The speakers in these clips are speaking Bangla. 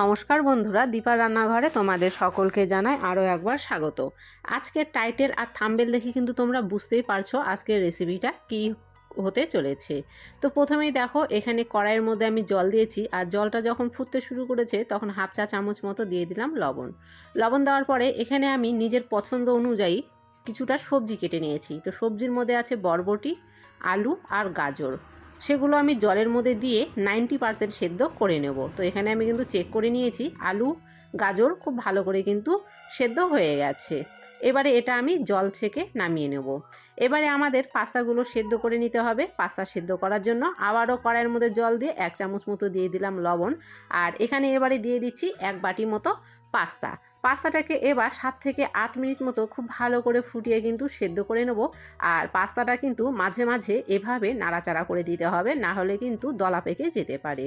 নমস্কার বন্ধুরা দীপা রান্নাঘরে তোমাদের সকলকে জানাই আরও একবার স্বাগত। আজকের টাইটেল আর থাম্বেল দেখে কিন্তু তোমরা বুঝতেই পারছ আজকের রেসিপিটা কি হতে চলেছে। তো প্রথমেই দেখো, এখানে কড়াইয়ের মধ্যে আমি জল দিয়েছি আর জলটা যখন ফুটতে শুরু করেছে তখন হাফ চা চামচ মতো দিয়ে দিলাম লবণ। লবণ দেওয়ার পরে এখানে আমি নিজের পছন্দ অনুযায়ী কিছুটা সবজি কেটে নিয়েছি। তো সবজির মধ্যে আছে বরবটি, আলু আর গাজর। সেগুলো আমি জলের মধ্যে দিয়ে নাইনটি পারসেন্ট সেদ্ধ করে নেব। তো এখানে আমি কিন্তু চেক করে নিয়েছি, আলু, গাজর খুব ভালো করে কিন্তু সেদ্ধ হয়ে গেছে। এবারে এটা আমি জল থেকে নামিয়ে নেব। এবারে আমাদের পাস্তাগুলো সেদ্ধ করে নিতে হবে। পাস্তা সেদ্ধ করার জন্য আবারও কড়াইয়ের মধ্যে জল দিয়ে এক চামচ মতো দিয়ে দিলাম লবণ। আর এখানে এবারে দিয়ে দিচ্ছি এক বাটি মতো পাস্তা। পাস্তাটাকে এবার সাত থেকে আট মিনিট মতো খুব ভালো করে ফুটিয়ে কিন্তু সেদ্ধ করে নেব। আর পাস্তাটা কিন্তু মাঝে মাঝে এভাবে নাড়াচাড়া করে দিতে হবে, না হলে কিন্তু দলা পেকে যেতে পারে।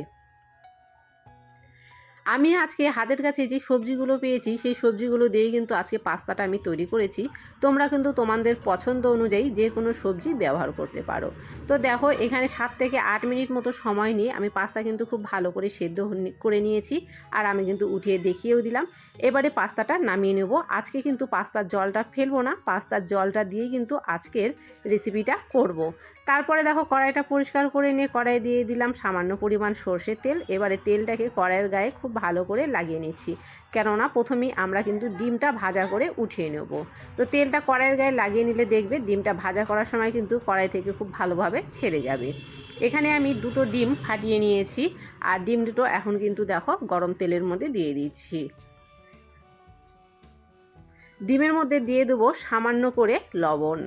আমি আজকে হাতের কাছে যে সবজিগুলো পেয়েছি, সেই সবজিগুলো দিয়ে কিন্তু আজকে পাস্তাটা আমি তৈরি করেছি। তোমরা কিন্তু তোমাদের পছন্দ অনুযায়ী যে কোনো সবজি ব্যবহার করতে পারো। তো দেখো, এখানে সাত থেকে আট মিনিট মতো সময় নিয়ে আমি পাস্তা কিন্তু খুব ভালো করে সেদ্ধ করে নিয়েছি আর আমি কিন্তু উঠিয়ে দেখিয়েও দিলাম। এবারে পাস্তাটা নামিয়ে নেব। আজকে কিন্তু পাস্তার জলটা ফেলব না, পাস্তার জলটা দিয়ে কিন্তু আজকের রেসিপিটা করব। তারপরে দেখো, কড়াইটা পরিষ্কার করে নিয়ে কড়াই দিয়ে দিলাম সামান্য পরিমাণ সর্ষের তেল। এবারে তেলটাকে কড়াইয়ের গায়ে খুব ভালো করে লাগিয়ে নিচ্ছি। কেননা প্রথমেই আমরা কিন্তু ডিমটা ভাজা করে উঠিয়ে নেব। তো তেলটা কড়াইয়ের গায়ে লাগিয়ে নিলে দেখবে ডিমটা ভাজা করার সময় কিন্তু কড়াই থেকে খুব ভালোভাবে ছেড়ে যাবে। এখানে আমি দুটো ডিম ফাটিয়ে নিয়েছি। আর ডিম দুটো এখন কিন্তু দেখো গরম তেলের মধ্যে দিয়ে দিচ্ছি। ডিমের মধ্যে দিয়ে দেবো সামান্য করে লবণ।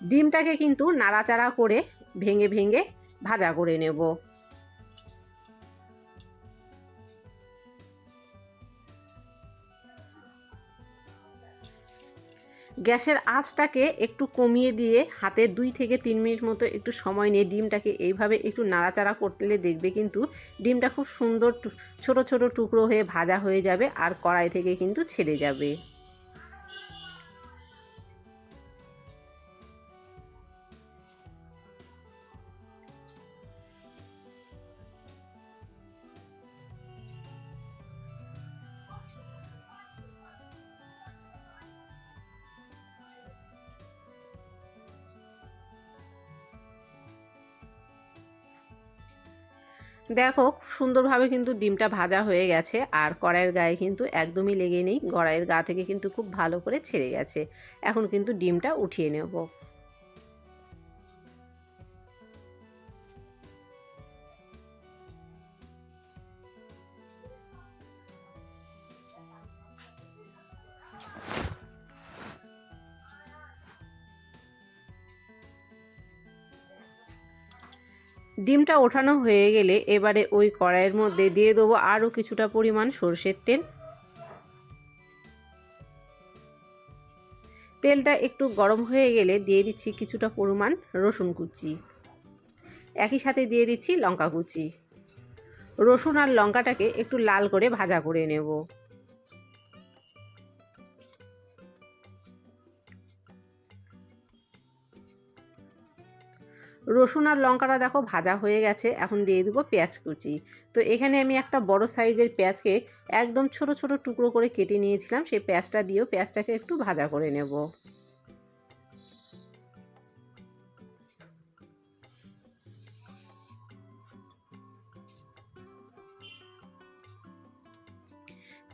ডিমটাকে কিন্তু নাড়াচাড়া করে ভেঙে ভেঙে ভাজা করে নেব। গ্যাসের আঁচটাকে একটু কমিয়ে দিয়ে হাতে দুই থেকে তিন মিনিট মতো একটু সময় নিয়ে ডিমটাকে এইভাবে একটু নাড়াচাড়া করতে দেখবে কিন্তু ডিমটা খুব সুন্দর ছোট ছোট টুকরো হয়ে ভাজা হয়ে যাবে আর কড়াই থেকে কিন্তু ছেড়ে যাবে। দেখো সুন্দরভাবে কিন্তু ডিমটা ভাজা হয়ে গেছে, আর কড়াইয়ের গায়ে কিন্তু একদমই লেগে নেই। কড়াইয়ের গা থেকে কিন্তু খুব ভালো করে ছেড়ে গেছে। এখন কিন্তু ডিমটা উঠিয়ে নেব। ডিমটা ওঠানো হয়ে গেলে এবারে ওই কড়াইয়ের মধ্যে দিয়ে দেবো আরও কিছুটা পরিমাণ সর্ষের তেল। তেলটা একটু গরম হয়ে গেলে দিয়ে দিচ্ছি কিছুটা পরিমাণ রসুন কুচি। একই সাথে দিয়ে দিচ্ছি লঙ্কা কুচি। রসুন আর লঙ্কাটাকে একটু লাল করে ভাজা করে নেব। রসুন আর লঙ্কাটা দেখো ভাজা হয়ে গেছে, এখন দিয়ে দেবো পেঁয়াজ কুচি। তো এখানে আমি একটা বড় সাইজের পেঁয়াজকে একদম ছোট ছোট টুকরো করে কেটে নিয়েছিলাম, সেই পেঁয়াজটা দিয়েও পেঁয়াজটাকে একটু ভাজা করে নেব।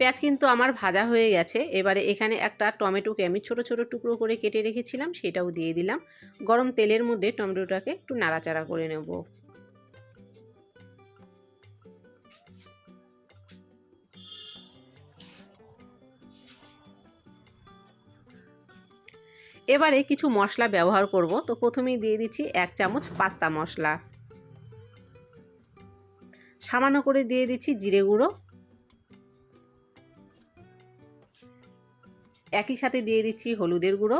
পেঁয়াজ কিন্তু আমার ভাজা হয়ে গেছে। এবারে এখানে একটা টমেটোকে আমি ছোট ছোট টুকরো করে কেটে রেখেছিলাম, সেটাও দিয়ে দিলাম। গরম তেলের মধ্যে টমেটোটাকে একটু নাড়াচাড়া করে নেব। এবারে কিছু মশলা ব্যবহার করব। তো প্রথমেই দিয়ে দিচ্ছি এক চামচ পাস্তা মশলা। সামান্য করে দিয়ে দিচ্ছি জিরে গুঁড়ো। একই সাথে দিয়ে দিচ্ছি হলুদের গুঁড়ো।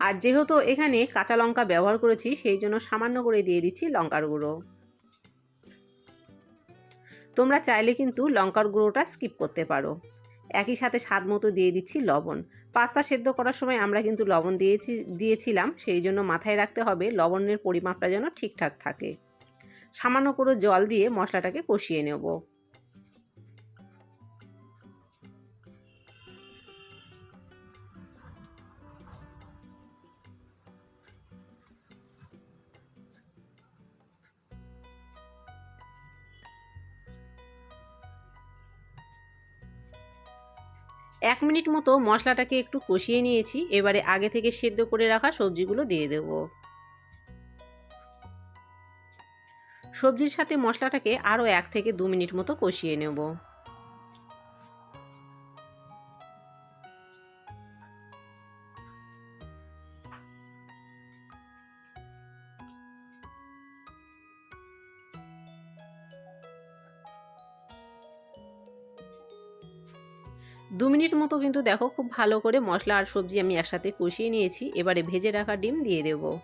আর যেহেতু এখানে কাঁচা লঙ্কা ব্যবহার করেছি, সেই জন্য সামান্য করে দিয়ে দিচ্ছি লঙ্কার গুঁড়ো। তোমরা চাইলে কিন্তু লঙ্কার গুঁড়োটা স্কিপ করতে পারো। একই সাথে স্বাদ মতো দিয়ে দিচ্ছি লবণ। পাস্তা সেদ্ধ করার সময় আমরা কিন্তু লবণ দিয়েছি, দিয়েছিলাম, সেই জন্য মাথায় রাখতে হবে লবণের পরিমাপটা যেন ঠিকঠাক থাকে। সামান্য করে জল দিয়ে মশলাটাকে কষিয়ে নেব। এক মিনিট মতো মশলাটাকে একটু কষিয়ে নিয়েছি। এবারে আগে থেকে সেদ্ধ করে রাখা সবজিগুলো দিয়ে দেব। সবজির সাথে মশলাটাকে আরও এক থেকে দু মিনিট মতো কষিয়ে নেব। দু মিনিট মতো কিন্তু দেখো খুব ভালো করে মশলা আর সবজি আমি একসাথে কষিয়ে নিয়েছি। এবারে ভেজে রাখা ডিম দিয়ে দেব।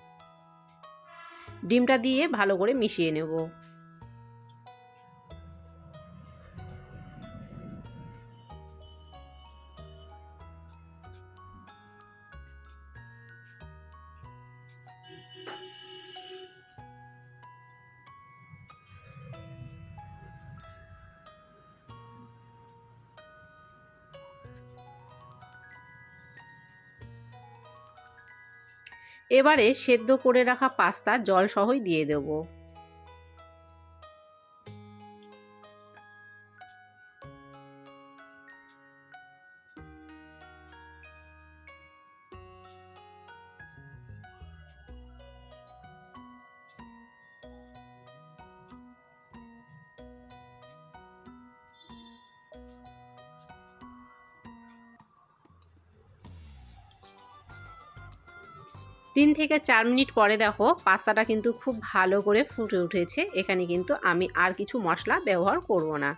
ডিমটা দিয়ে ভালো করে মিশিয়ে নেব। এবারে সেদ্ধ করে রাখা পাস্তা জল সহই দিয়ে দেব। তিন থেকে চার মিনিট পরে দেখো পাস্তাটা কিন্তু খুব ভালো করে ফুটে উঠেছে। এখানে কিন্তু আমি আর কিছু মশলা ব্যবহার করব না।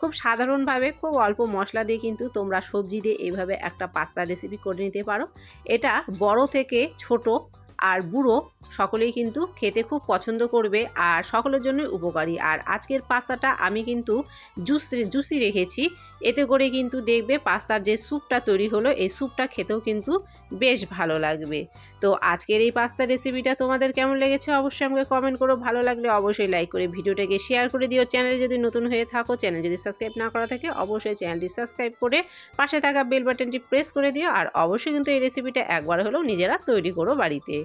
খুব সাধারণভাবে খুব অল্প মশলা দিয়ে কিন্তু তোমরা সবজি দিয়ে এইভাবে একটা পাস্তা রেসিপি করে নিতে পারো। এটা বড় থেকে ছোট আর বুড়ো সকলেই কিন্তু খেতে খুব পছন্দ করবে আর সকলের জন্যই উপকারী। আর আজকের পাস্তাটা আমি কিন্তু জুস জুসি রেখেছি। এতে করে কিন্তু দেখবে পাস্তার যে স্যুপটা তৈরি হলো, এই স্যুপটা খেতেও কিন্তু বেশ ভালো লাগবে। তো আজকের এই পাস্তা রেসিপিটা তোমাদের কেমন লেগেছে অবশ্যই আমাকে কমেন্ট করো। ভালো লাগলে অবশ্যই লাইক করে ভিডিওটাকে শেয়ার করে দিও। চ্যানেলে যদি নতুন হয়ে থাকো চ্যানেল যদি সাবস্ক্রাইব না করা থাকে, অবশ্যই চ্যানেলটি সাবস্ক্রাইব করে পাশে থাকা বেল বাটনটি প্রেস করে দিও। আর অবশ্যই কিন্তু এই রেসিপিটা একবার হলেও নিজেরা তৈরি করো বাড়িতে।